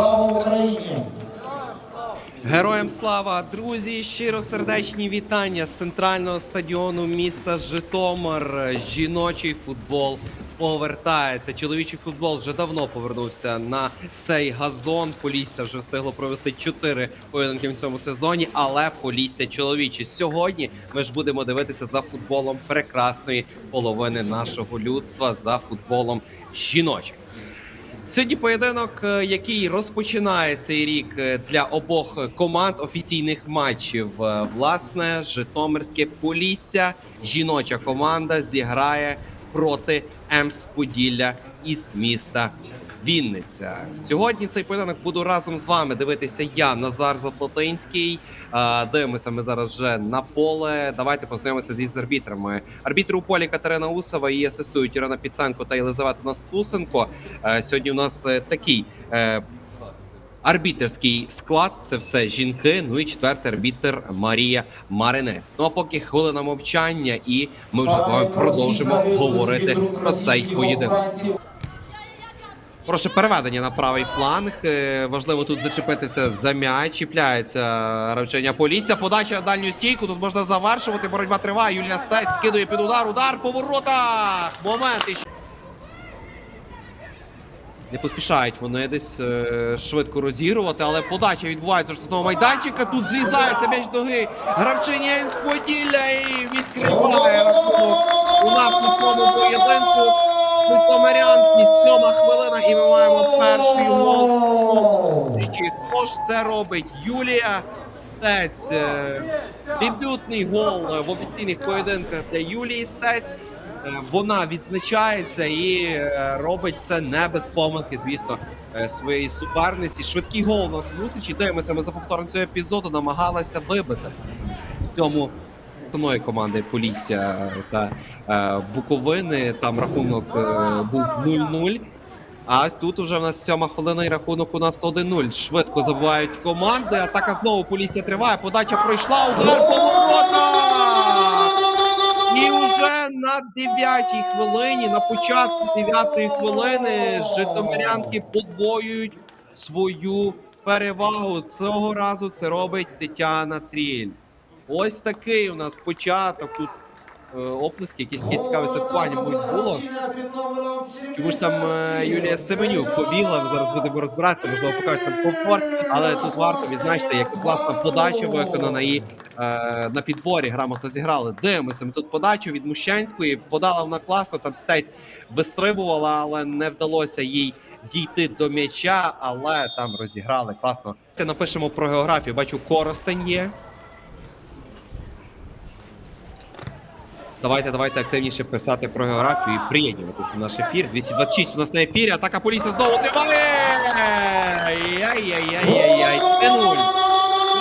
Слава Україні! Героям слава, друзі! Щиро сердечні вітання з центрального стадіону міста Житомир. Жіночий футбол повертається. Чоловічий футбол вже давно повернувся на цей газон. Полісся вже встигло провести чотири поєдинки в цьому сезоні, але Полісся чоловічі. Сьогодні ми ж будемо дивитися за футболом прекрасної половини нашого людства за футболом жіночим. Сьогодні поєдинок, е, який розпочинає цей рік е, для обох команд офіційних матчів. Е, Власне, Житомирське Полісся, жіноча команда зіграє проти Емс Поділля із міста Вінниця. Сьогодні цей поєдинок буду разом з вами дивитися. Я Назар Заплатинський. Дивимося ми зараз вже на поле. Давайте познайомимося зі з арбітрами. Арбітри у полі Катерина Усова і асистують Ірина Піценко та Єлизавета Настусенко. Сьогодні у нас е, такий. е, Арбітерський склад це все жінки. Ну і четвертий арбітер Марія Маринець. Ну а поки хвилина мовчання, і ми вже з вами продовжимо говорити про цей поєдинок. Прошу переведення на правий фланг. Е, Важливо тут зачепитися за м'яч. Чіпляється гравчиня Полісся. Подача на дальню стійку. Тут можна завершувати. Боротьба триває. Юлія Стець скидує під удар. Удар по воротах. Момент іще. Не поспішають вони десь е, швидко розігрувати, але подача відбувається того майданчика. Тут зрізається м'яч ноги. Гравчиня з Поділля і відкриває у нас на цьому поєдинку. Житомирянки, сьома хвилина, і ми маємо перший гол. Хто ж це робить? Юлія Стець. Е, Дебютний гол в офіційних поєдинках для Юлії Стець. Е, Вона відзначається і е, робить це не без помилки, звісно, своєї суперниці. Швидкий гол у нас зустрічі. Дивимося, ми за повтором цього епізоду намагалися вибити в цьому основної команди Полісся та е, Буковини. Там рахунок е, був 0-0. А тут уже в нас сьома хвилина і рахунок у нас 1-0. Швидко забувають команди. Атака знову Полісся триває. Подача пройшла. Удар по! І вже на дев'ятій хвилині, на початку дев'ятої хвилини, житомирянки подвоюють свою перевагу. Цього разу це робить Тетяна Тріль. Ось такий у нас початок. Тут е, оплески, якісь такі цікаві святкування будуть було. Чому ж там е, Юлія Семенюк побігла, зараз будемо розбиратися, можливо, покажуть там комфорт, але тут варто відзначити, як класна подача виконана і е, на підборі грамотно зіграли. Дивимося, ми тут подачу від Мущанської, подала вона класно, там стець вистрибувала, але не вдалося їй дійти до м'яча, але там розіграли класно. Напишемо про географію, бачу, Коростень є. Давайте, давайте активніше писати про географію і приєднувати тут наш ефір. 226 у нас на ефірі. Атака Полісся знову тримає! Ай-яй-яй-яй-яй. 3-0.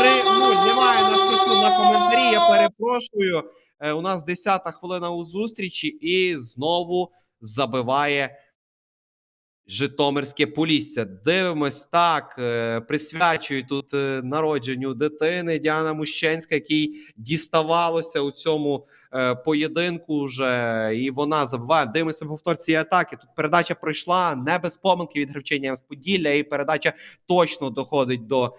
3-0. Немає нас на коментарі. Я перепрошую. Е, У нас 10-та хвилина у зустрічі, і знову забиває Житомирське Полісся. Дивимось так. е, Присвячують тут е, народженню дитини Діана Мущенська, якій діставалося у цьому е, поєдинку. Вже і вона забиває. Дивимося повтор цієї атаки. Тут передача пройшла не без помилки від гравчиня з Поділля, і передача точно доходить до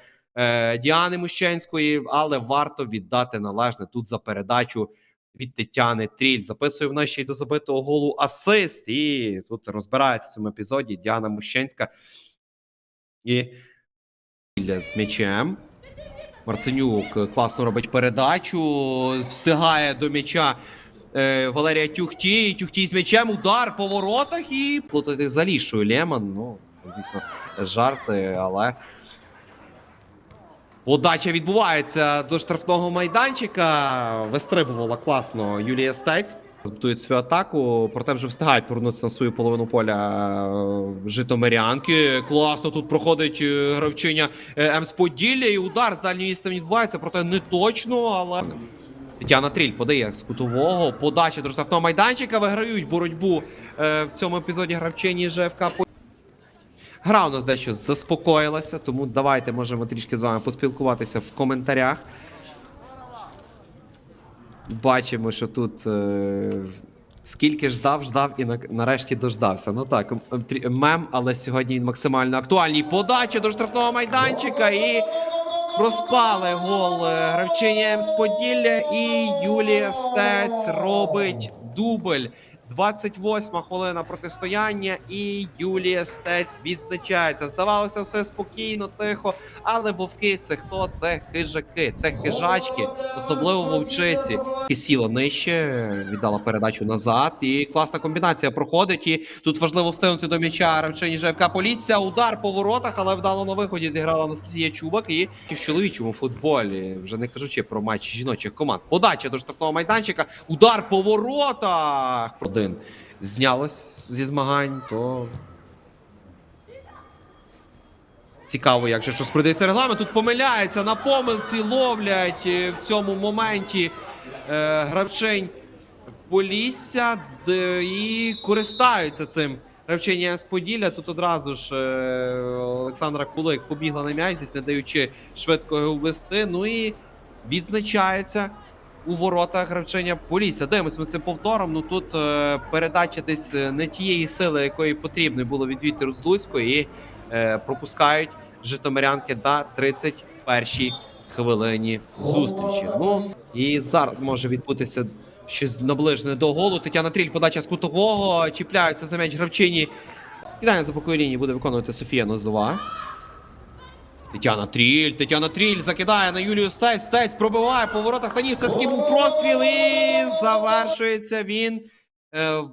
Діани Мущенської, але варто віддати належне тут за передачу. Від Тетяни Тріль записує в нас й до забитого голу асист. І тут розбирається в цьому епізоді Діана Мущенська і з м'ячем. Марценюк класно робить передачу, встигає до м'яча е, Валерія Тюхтій. Тюхтій з м'ячем, удар по воротах і плутати за лішою. Ну, звісно, жарти, але. Подача відбувається до штрафного майданчика. Вистрибувала класно Юлія Стець. Збудують свою атаку, проте вже встигають повернутися на свою половину поля е, житомирянки. Класно тут проходить е, гравчиня е, Емс Поділля і удар з дальньої сторони відбувається, проте не точно, але. Тетяна Тріль подає з кутового. Подача до штрафного майданчика. Виграють боротьбу в цьому епізоді гравчині ЖФК. Гра у нас дещо заспокоїлася, тому давайте можемо трішки з вами поспілкуватися в коментарях. Бачимо, що тут е, Скільки ждав, ждав і на- нарешті дождався. Ну так, мем, але сьогодні він максимально актуальний. Подача до штрафного майданчика і проспали гол е, гравчині МС Поділля. І Юлія Стець робить дубль. 28 хвилина протистояння, і Юлія Стець відзначається. Здавалося, все спокійно, тихо. Але вовки це хто? Це хижаки, це хижачки, особливо вовчиці. Сіла нижче, віддала передачу назад. І класна комбінація проходить. І тут важливо встигнути до м'яча гравчині ЖФК Полісся. Удар по воротах, але вдало на виході зіграла Анастасія Чубак. І в чоловічому футболі, вже не кажучи про матч жіночих команд. Подача до штрафного майданчика. Удар по воротах. Один знялось зі змагань, то Цікаво, як же щось продається регламент. Тут помиляється на помилці, ловлять е, в цьому моменті е, гравчинь Полісся д- і користаються цим. Гравчиня з Поділля. Тут одразу ж е, Олександра Кулик побігла на м'яч, десь не даючи швидко його ввести. Ну і відзначається у воротах гравчиня Полісся. Дивимося ми цим повтором. Ну тут е, передача десь е, не тієї сили, якої потрібно було від Вітеру Слуцької. І е, пропускають житомирянки на 31-й хвилині зустрічі. Ну і зараз може відбутися щось наближене до голу. Тетяна Тріль, подача з кутового, чіпляється за м'яч гравчині. Кидання за боковій буде виконувати Софія Нозова. Тетяна Тріль, Тетяна Тріль закидає на Юлію Стець. Стайс пробиває по воротах. Та ні, все-таки був простріл і завершується він е,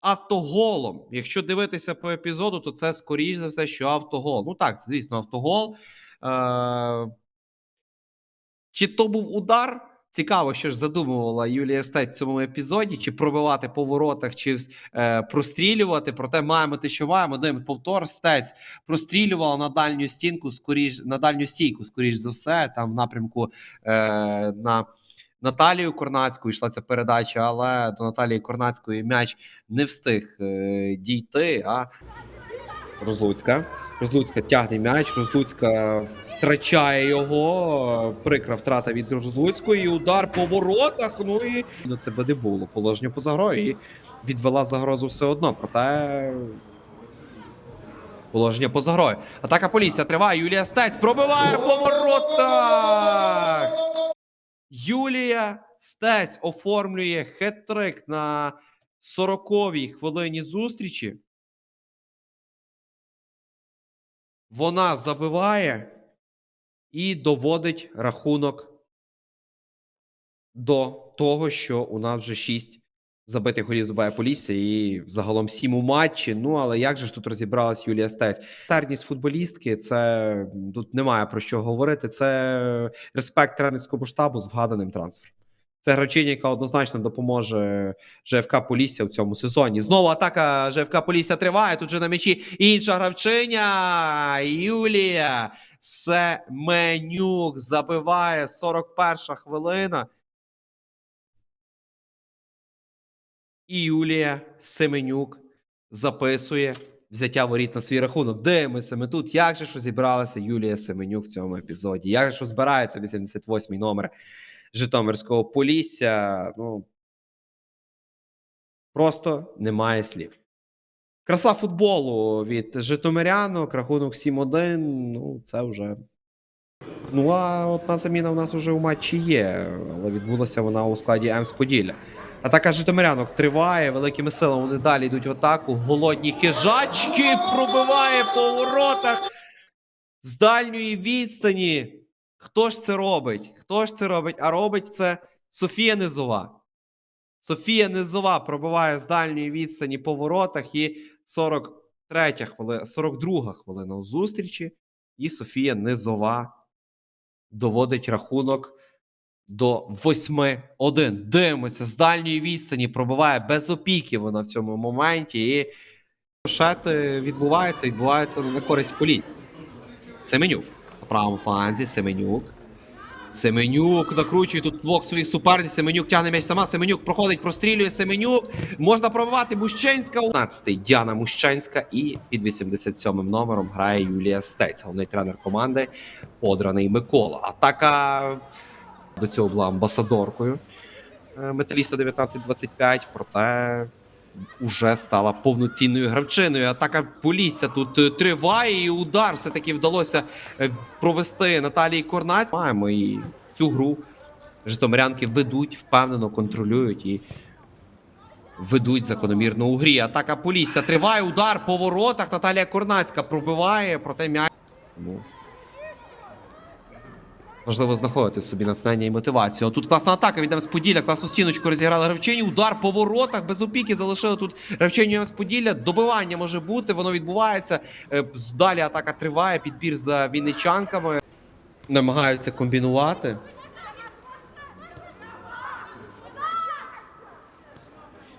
автоголом. Якщо дивитися по епізоду, то це скоріш за все, що автогол. Ну так, це звісно автогол. Е, чи то був удар? Цікаво, що ж задумувала Юлія Стець в цьому епізоді, чи пробивати по воротах, чи е, прострілювати. Проте маємо те, що маємо. Один повтор Стець прострілювала на дальню стінку, скоріш на дальню стійку, скоріш за все, там в напрямку е, на Наталію Корнацьку йшла ця передача, але до Наталії Корнацької м'яч не встиг е, дійти. А Розлуцька. Розлуцька тягне м'яч, Розлуцька втрачає його. Прикра втрата від Розлуцької. Удар по воротах. Ну і ну, це би не було положення поза грою. І відвела загрозу все одно. Проте. Положення поза грою. Атака Полісся триває. Юлія Стець пробиває по воротах. Юлія Стець оформлює хет-трик на 40-й хвилині зустрічі. Вона забиває і доводить рахунок до того, що у нас вже 6 забитих голів забиває Полісся і загалом 7 у матчі. Ну але як же ж тут розібралась Юлія Стець? Тарність футболістки, це тут немає про що говорити. Це респект тренерському штабу з вгаданим трансфером. Це гравчиня, яка однозначно допоможе ЖФК Полісся в цьому сезоні. Знову атака ЖФК Полісся триває. Тут же на м'ячі інша гравчиня. Юлія Семенюк забиває 41 хвилина. І Юлія Семенюк записує взяття воріт на свій рахунок. Дивимося ми тут. Як же ж розібралася Юлія Семенюк в цьому епізоді? Як же ж збирається 88-й номер Житомирського Полісся? Ну просто немає слів. Краса футболу від Житомирянок, рахунок 7-1. Ну, це вже. Ну, а одна заміна в нас вже у матчі є, але відбулася вона у складі Емс Поділля. Атака Житомирянок триває, великими силами вони далі йдуть в атаку. Голодні хижачки пробиває по воротах з дальньої відстані. Хто ж це робить? Хто ж це робить? А робить це Софія Низова. Софія Низова пробиває з дальньої відстані по воротах і 43 хвилина, 42 хвилина у зустрічі. І Софія Низова доводить рахунок до 8-1. Дивимося, з дальньої відстані пробиває без опіки вона в цьому моменті. І шети відбувається, відбувається на користь Полісся. Семенюк на правому фланзі. Семенюк. Семенюк накручує тут двох своїх суперниць. Семенюк тягне м'яч сама. Семенюк проходить, прострілює Семенюк. Можна пробивати Мущенська. 15-й Діана Мущенська і під 87-м номером грає Юлія Стець, головний тренер команди Подраний Микола. Атака до цього була амбасадоркою е, металіста 19-25, проте уже стала повноцінною гравчиною. Атака Полісся тут е, триває, і удар все-таки вдалося е, провести Наталії Корнаць. Маємо і цю гру житомирянки ведуть, впевнено контролюють і ведуть закономірно у грі. Атака Полісся триває, удар по воротах. Наталія Корнацька пробиває, проте м'яч. Важливо знаходити собі натхнення і мотивацію. О, Тут класна атака від Поділля, класну стіночку розіграли Ревчені. Удар по воротах без опіки залишили тут гравчиню Поділля. Добивання може бути, воно відбувається. Е, Далі атака триває, підбір за вінничанками. Намагаються комбінувати.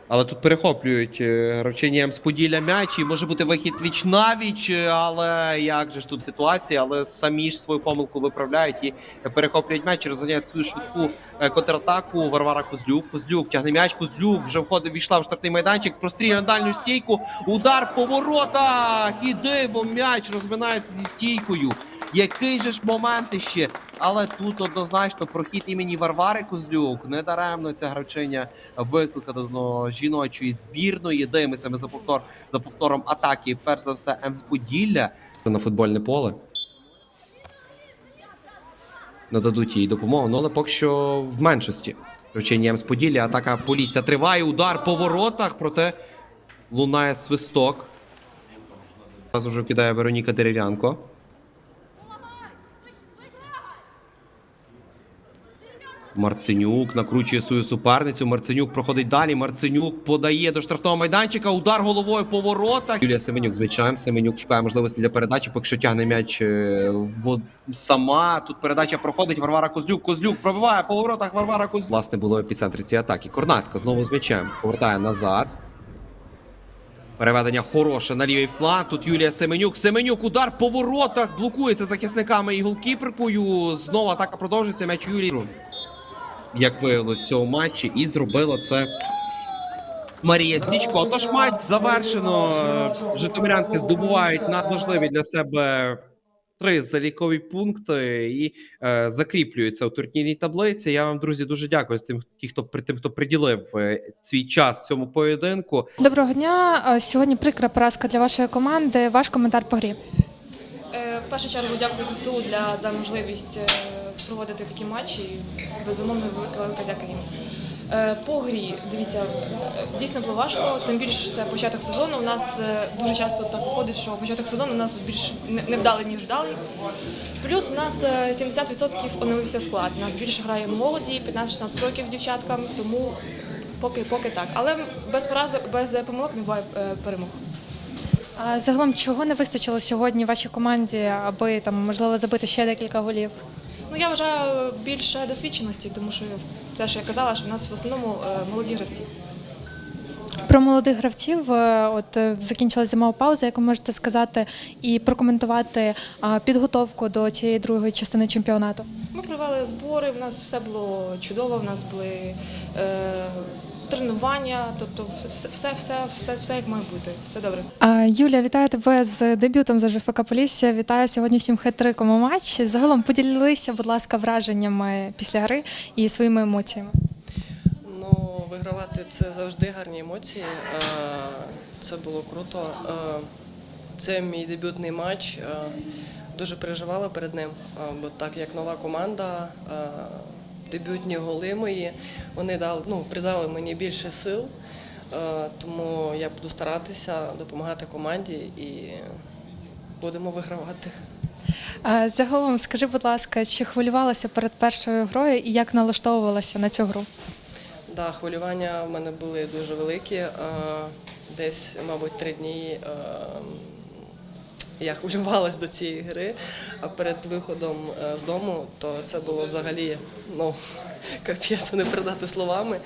Але тут перехоплюють е, гравчині з Поділля м'яч і може бути вихід віч навіч, е, але як же ж тут ситуація? Але самі ж свою помилку виправляють і перехоплюють м'яч, розганяють свою швидку е, контратаку. Варвара Козлюк. Козлюк тягне м'яч. Козлюк вже входить, війшла в штрафний майданчик. Простріляє на дальню стійку. Удар по воротах. І диво м'яч розминається зі стійкою. Який же ж момент іще? Але тут однозначно прохід імені Варвари Козлюк. Недаремно ця гравчиня викликана жіночої збірної. Дивимося ми за повтор за повтором атаки. Перш за все, М з Поділля на футбольне поле. Нададуть їй допомогу, ну але поки що в меншості. Гравчині М з Поділля. Атака Полісся триває. Удар по воротах, проте лунає свисток. Зразу вже кидає Вероніка Дерев'янко. Марценюк накручує свою суперницю. Марценюк проходить далі. Марценюк подає до штрафного майданчика. Удар головою по воротах. Юлія Семенюк з м'ячем. Семенюк шукає можливості для передачі. Поки що тягне м'яч е, в... сама. Тут передача проходить. Варвара Козлюк. Козлюк пробиває по воротах. Варвара Козлюк. Власне було в епіцентрі цієї атаки. Корнацька знову з м'ячем. Повертає назад. Переведення хороше на лівий фланг. Тут Юлія Семенюк. Семенюк удар по воротах. Блокується захисниками і голкіперкою. Знову атака продовжується. М'яч Юлії. Як виявилось в цьому матчі, і зробила це Марія Стічко. Тож матч завершено. Житомирянки здобувають надважливі для себе три залікові пункти і е, закріплюються у турнірній таблиці. Я вам, друзі, дуже дякую з тим, ті, хто при тим, хто приділив е, свій час цьому поєдинку. Доброго дня. Е, Сьогодні прикра поразка для вашої команди. Ваш коментар по грі. В першу чергу дякую ЗСУ для за можливість е, проводити такі матчі. Безумовно, велика велика дяка їм. Е, По грі, дивіться, дійсно було важко, тим більше це початок сезону. У нас е, дуже часто так виходить, що початок сезону у нас більш невдалий, ніж вдалий. Плюс у нас е, 70% оновився склад. У нас більше грає молоді, 15-16 років дівчаткам, тому поки, поки так. Але без поразок, без помилок не буває перемог. А Загалом, чого не вистачило сьогодні вашій команді, аби там можливо забити ще декілька голів? Ну я вважаю більше досвідченості, тому що те, що я казала, що в нас в основному е, молоді гравці. Про молодих гравців, е, от е, закінчилася зимова пауза, як ви можете сказати, і прокоментувати підготовку до цієї другої частини чемпіонату. Ми провели збори, в нас все було чудово, в нас були е, тренування, тобто все, все, все, все, все як має бути. Все добре. А, Юля, вітаю тебе з дебютом за ЖФК Полісся. Вітаю сьогоднішнім хет-триком у матчі. Загалом поділилися, будь ласка, враженнями після гри і своїми емоціями. Ну, вигравати це завжди гарні емоції. Це було круто. Це мій дебютний матч. Дуже переживала перед ним, бо так як нова команда, дебютні голи мої, вони дали, ну, придали мені більше сил. Е, Тому я буду старатися допомагати команді і будемо вигравати. Загалом, скажи, будь ласка, чи хвилювалася перед першою грою і як налаштовувалася на цю гру? Да, хвилювання в мене були дуже великі. Е, Десь, мабуть, три дні е, я хвилювалась до цієї гри, а перед виходом е, з дому, то це було взагалі ну, капець не передати словами.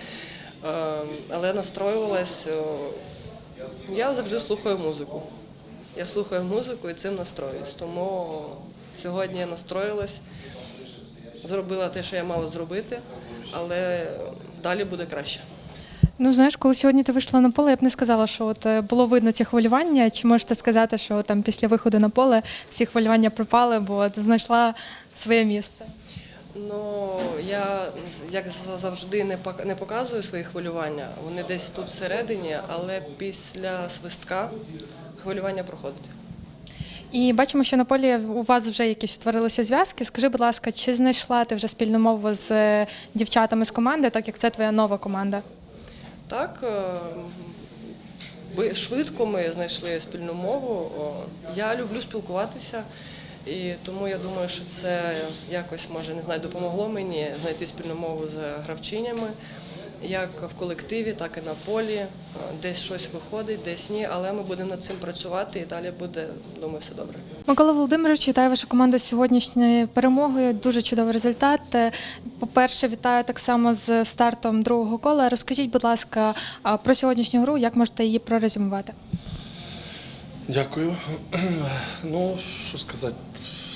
Е, Але настроювалась. е, Я завжди слухаю музику. Я слухаю музику і цим настроююсь. Тому сьогодні я настроїлась, зробила те, що я мала зробити, але далі буде краще. Ну, знаєш, коли сьогодні ти вийшла на поле, я б не сказала, що от е, було видно ці хвилювання. Чи можете сказати, що там після виходу на поле всі хвилювання пропали, бо ти знайшла своє місце? Ну, я як завжди не пок- не показую свої хвилювання. Вони десь тут всередині, але після свистка хвилювання проходить. І бачимо, що на полі у вас вже якісь утворилися зв'язки. Скажи, будь ласка, чи знайшла ти вже спільну мову з е, дівчатами з команди, так як це твоя нова команда? Так, е, швидко ми знайшли спільну мову. Я люблю спілкуватися, і тому я думаю, що це якось може не знаю, допомогло мені знайти спільну мову з гравчинями, як в колективі, так і на полі. Е, Десь щось виходить, десь ні, але ми будемо над цим працювати і далі буде, думаю, все добре. Микола Володимирович, вітаю вашу команду з сьогоднішньою перемогою. Дуже чудовий результат. Е, По-перше, вітаю так само з стартом другого кола. Розкажіть, будь ласка, про сьогоднішню гру, як можете її прорезюмувати? Дякую. Ну, що сказати,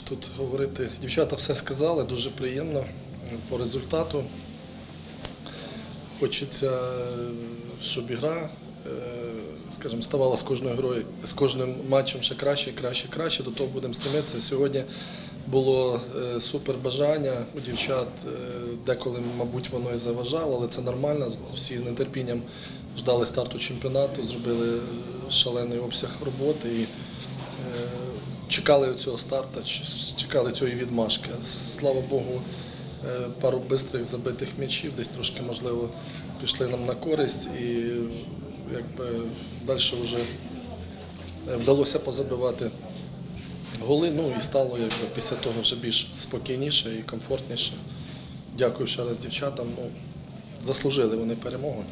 тут говорити. Дівчата все сказали, дуже приємно по результату. Хочеться, щоб ігра, е, скажімо, ставала з кожною грою, з кожним матчем ще краще, краще, краще. До того будемо стремитися. Сьогодні було е, супер бажання у дівчат. е, Деколи, мабуть, воно і заважало, але це нормально. Всі з нетерпінням ждали старту чемпіонату, зробили шалений обсяг роботи і чекали цього старту, чекали цієї відмашки. Слава Богу, пару бистрих забитих м'ячів, десь трошки, можливо, пішли нам на користь і якби далі вже е, вдалося позабивати голи. Ну і стало якби після того вже більш спокійніше і комфортніше. Дякую ще раз дівчатам. Ну, заслужили вони перемогу.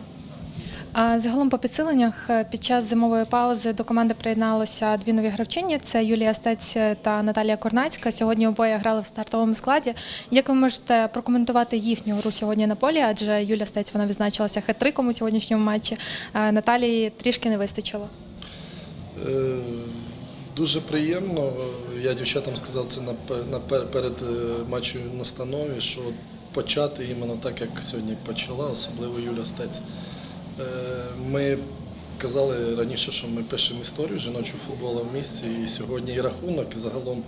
Загалом по підсиленнях е, під час зимової паузи до команди приєдналося дві нові гравчині: це Юлія Стець та Наталія Корнацька. Сьогодні обоє грали в стартовому складі. Як ви можете прокоментувати їхню гру сьогодні на полі? Адже Юлія Стець вона відзначилася хет-триком у сьогоднішньому матчі. Наталії трішки не вистачило. Е, Дуже приємно. Я дівчатам сказав це на, пе- на пер- перед е, матчем настанові, що почати іменно так, як сьогодні почала, особливо Юля Стець. Е, Ми казали раніше, що ми пишемо історію жіночого футболу в місті, і сьогодні і рахунок, і загалом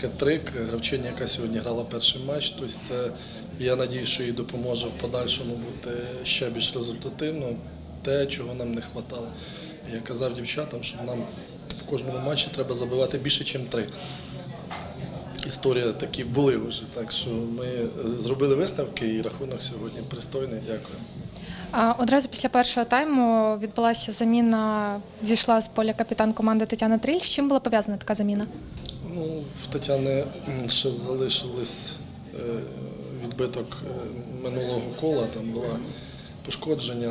хитрик, гравчиня, яка сьогодні грала перший матч. Тобто це, я надію, що їй допоможе в подальшому бути ще більш результативно, те, чого нам не вистачало. Я казав дівчатам, що нам в кожному матчі треба забивати більше, ніж три. Історія такі були вже. Так що ми е, зробили виставки і рахунок сьогодні пристойний. Дякую. Одразу після першого тайму відбулася заміна. Зійшла з поля капітан команди Тетяна Тріль. З чим була пов'язана така заміна? Ну, в Тетяни ще залишились е, відбиток е, минулого кола, там було пошкодження.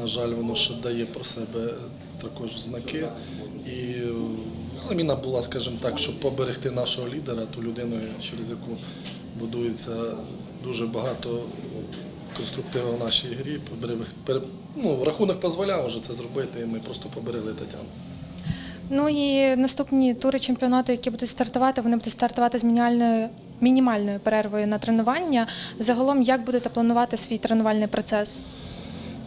На жаль, воно ще дає про себе також знаки. І заміна була, скажімо так, щоб поберегти нашого лідера, ту людину, через яку будується дуже багато конструктиву в нашій грі. Ну, рахунок дозволяв вже це зробити, і ми просто поберегли Тетяну. Ну і наступні тури чемпіонату, які будуть стартувати, вони будуть стартувати з мінімальною мінімальною перервою на тренування. Загалом, як будете планувати свій тренувальний процес?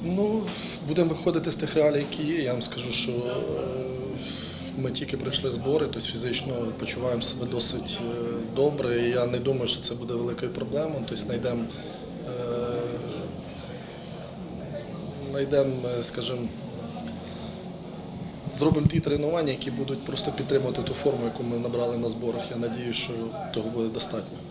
Ну, будемо виходити з тих реалій, які є. Я вам скажу, що е, ми тільки пройшли збори, тобто фізично почуваємо себе досить е, добре. І я не думаю, що це буде великою проблемою. Тобто знайдемо, е, знайдемо, е, скажімо, зробимо ті тренування, які будуть просто підтримувати ту форму, яку ми набрали на зборах. Я сподіваюся, що того буде достатньо.